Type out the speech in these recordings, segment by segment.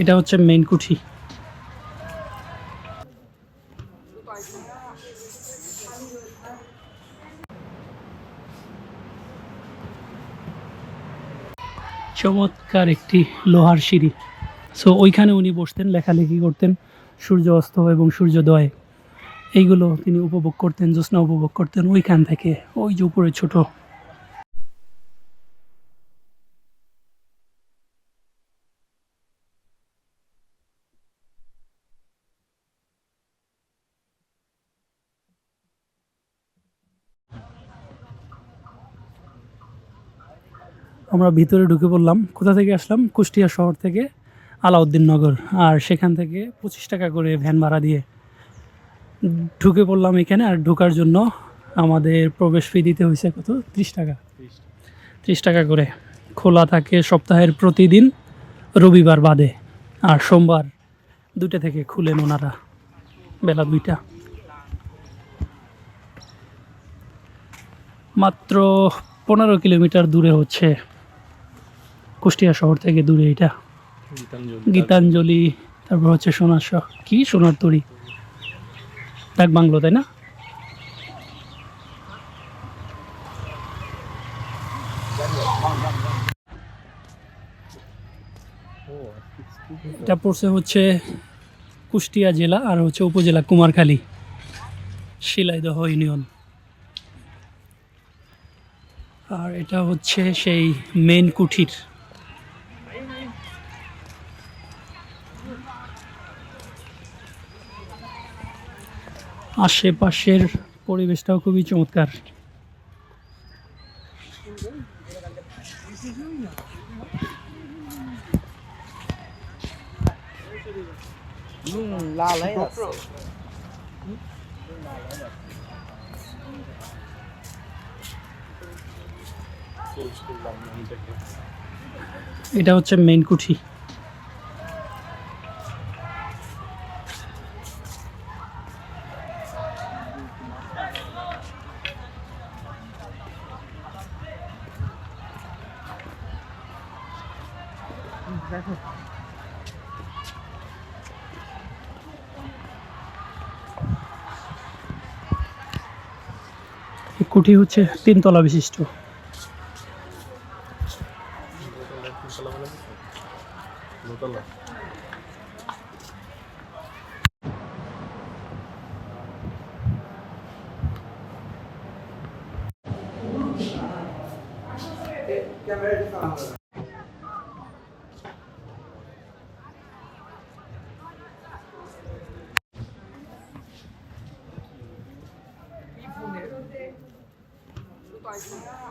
এটা হচ্ছে মেইন কুঠি। চমৎকার একটি লোহার সিঁড়ি। সো ওইখানে উনি বসতেন, লেখালেখি করতেন, সূর্য অস্ত এবং সূর্যোদয় এইগুলো তিনি উপভোগ করতেন, জ্যোৎস্না উপভোগ করতেন ওইখান থেকে, ওই যে উপরে ছোট আমরা ভিতরে ঢুকে পড়লাম। কোথা থেকে আসলাম? কুষ্টিয়া শহর থেকে আলাউদ্দিন নগর আর সেখান থেকে পঁচিশ টাকা করে ভ্যান ভাড়া দিয়ে ঢুকে পড়লাম এখানে। আর ঢোকার জন্য আমাদের প্রবেশ ফি দিতে হয়েছে কত? ত্রিশ টাকা। ত্রিশ টাকা। করে। খোলা থাকে সপ্তাহের প্রতিদিন রবিবার বাদে। আর সোমবার দুটা থেকে খুলেন ওনারা। বেলা দুইটা। মাত্র পনেরো কিলোমিটার দূরে হচ্ছে কুষ্টিয়া শহর থেকে দূরে এটা। গীতাঞ্জলি। তারপর হচ্ছে সোনার শখ কি? সোনার তরি। ডাক বাংলো তাই না? এটা পড়ছে হচ্ছে কুষ্টিয়া জেলা আর হচ্ছে উপজেলা কুমারখালী শিলাইদহ ইউনিয়ন। আর এটা হচ্ছে সেই মেন কুঠির। আশেপাশের পরিবেশটাও খুবই চমৎকার। এটা হচ্ছে মেইন কুঠি। কুঠি হচ্ছে তিনতলা বিশিষ্ট।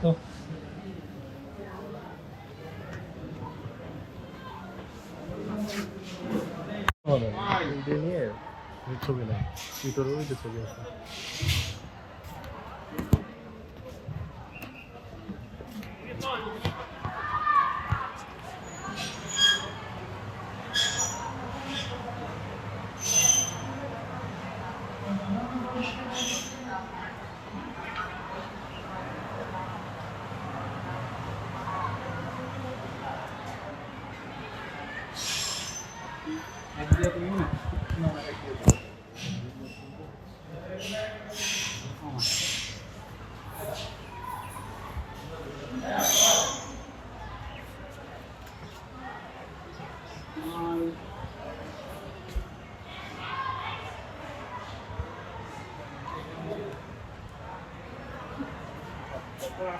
তো নিয়ে ছবি নাই ভিতরে ওই যে ছবি আছে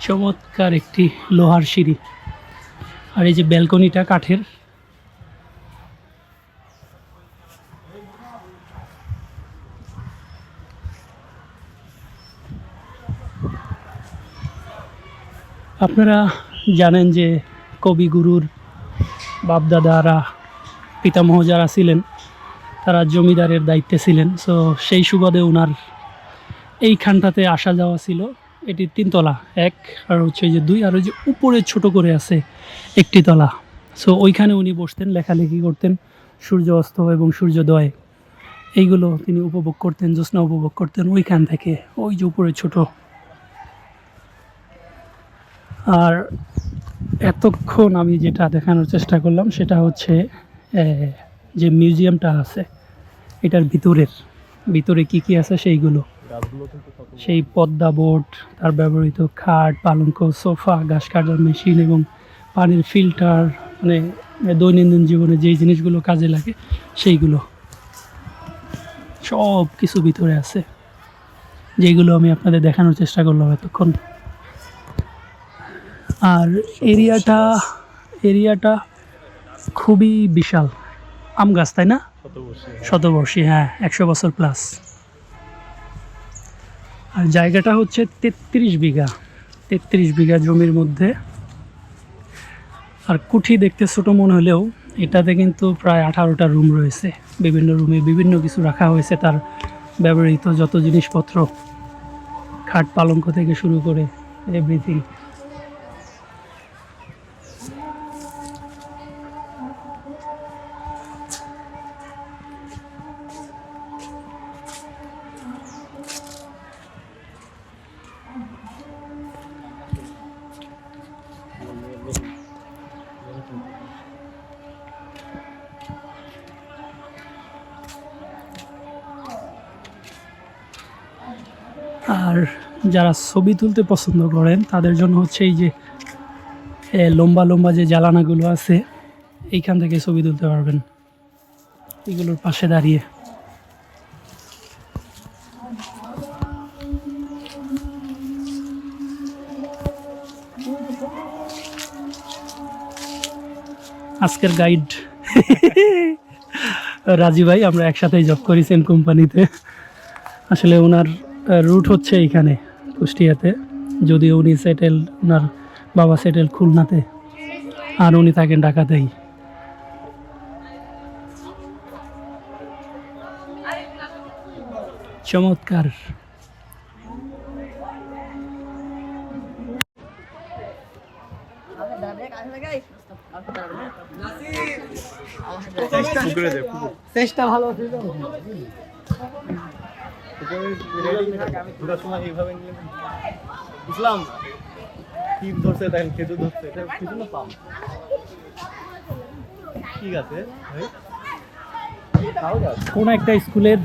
চমৎকার একটি লোহার সিঁড়ি। আর এই যে ব্যালকনিটা কাঠের। আপনারা জানেন যে কবিগুরুর বাপদাদারা, পিতামহ যারা ছিলেন তারা জমিদারের দায়িত্বে ছিলেন। সো সেই সুবাদে ওনার এইখানটাতে আসা যাওয়া ছিল। এটি তিনতলা, এক আর হচ্ছে যে দুই, আর ওই যে উপরে ছোট করে আছে একটি তলা। সো ওইখানে উনি বসতেন, লেখালেখি করতেন, সূর্য অস্ত এবং সূর্যোদয় এইগুলো তিনি উপভোগ করতেন, জ্যোৎস্না উপভোগ করতেন ওইখান থেকে, ওই যে উপরে ছোট। আর এতক্ষণ আমি যেটা দেখানোর চেষ্টা করলাম, সেটা হচ্ছে যে মিউজিয়ামটা আছে এটার ভিতরের ভিতরে কি কি আছে সেইগুলো? সেই পদ্মা বোর্ড তার ব্যবহৃত খাট পালঙ্ক সোফা ঘাস কাটার মেশিন এবং পানির ফিল্টার মানে দৈনন্দিন জীবনে যেই জিনিসগুলো কাজে লাগে সেইগুলো। সব কিছু ভিতরে আছে। যেগুলো আমি আপনাদের দেখানোর চেষ্টা করলাম এতক্ষণ। আর এরিয়াটা এরিয়াটা খুবই বিশাল। আম গাছ তাই না? শতবর্ষী হ্যাঁ। একশো বছর প্লাস আর জায়গাটা হচ্ছে তেত্রিশ বিঘা। তেত্রিশ বিঘা জমির মধ্যে। আর কুঠি দেখতে ছোটো মনে হলেও এটাতে কিন্তু প্রায় আঠারোটা রুম রয়েছে। বিভিন্ন রুমে বিভিন্ন কিছু রাখা হয়েছে তার ব্যবহৃত যত জিনিসপত্র খাট পালঙ্ক থেকে শুরু করে এভরিথিং আর যারা ছবি তুলতে পছন্দ করেন, তাদের জন্য হচ্ছে এই যে লম্বা লম্বা যে জ্বালানাগুলো আছে, এইখান থেকে ছবি তুলতে পারবেন। এগুলোর পাশে দাঁড়িয়ে। আজকের গাইড রাজি ভাই, আমরা একসাথেই জব করি সেম কোম্পানিতে আসলে ওনার রুট হচ্ছে এইখানে, কুষ্টিয়াতে। যদিও উনি সেটেল ওনার বাবা সেটেল খুলনাতে, আর উনি থাকেন ঢাকাতেই। চমৎকার। চেষ্টা ভালো ছিল। সময় এইভাবে নিয়ে টিপ ধরছে দেখেন খেজুর ধরছে এটা না পাম? ঠিক আছে কোন একটা স্কুলের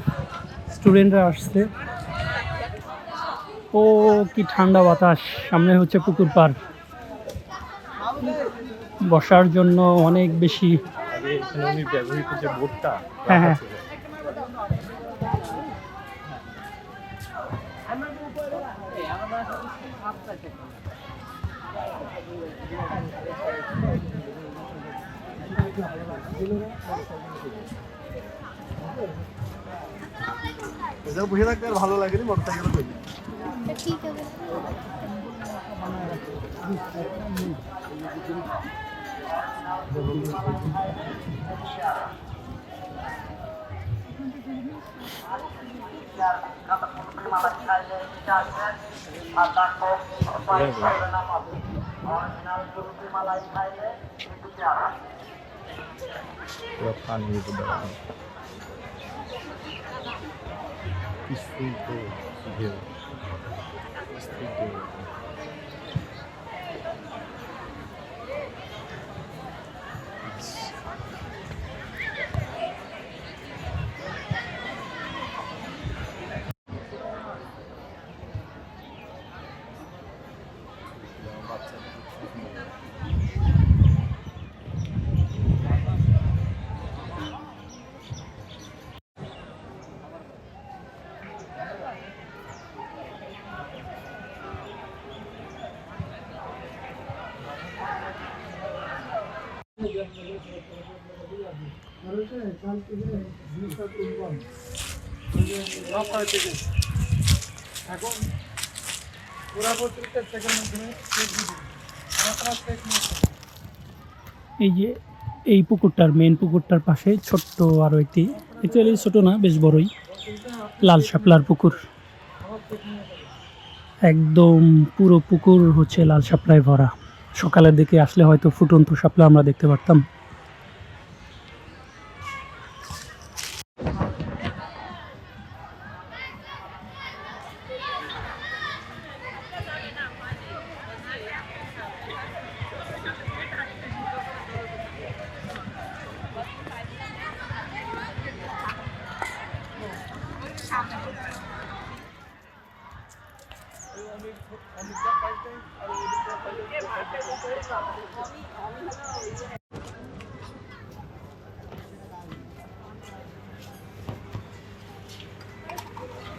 স্টুডেন্টরা আসছে। ও কি ঠান্ডা বাতাস সামনে হচ্ছে পুকুর পার। বসার জন্য অনেক বেশি হ্যাঁ, হ্যাঁ। এটা বসে থাকতে আর ভালো লাগে মোটর সাইকেল ঠিক আছে পুরো পানি দেওয়া কি সুন্দর ঢেউ স্থির এই যে, এই পুকুরটার মেন পুকুরটার পাশে ছোট্ট আরও একটি অ্যাকচুয়ালি ছোটো না, বেশ বড়ই, লাল শাপলার পুকুর। একদম পুরো পুকুর হচ্ছে লাল শাপলায় ভরা। সকালের দিকে আসলে হয়তো ফুটন্ত শাপলা আমরা দেখতে পারতাম।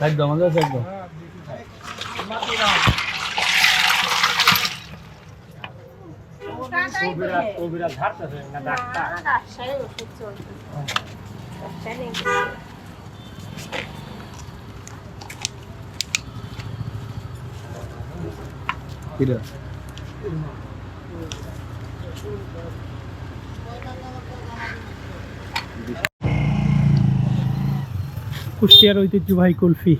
একদম আমাদের একদম। রাজশাহী কুষ্টিয়ার ঐতিহ্যবাহী কুলফি।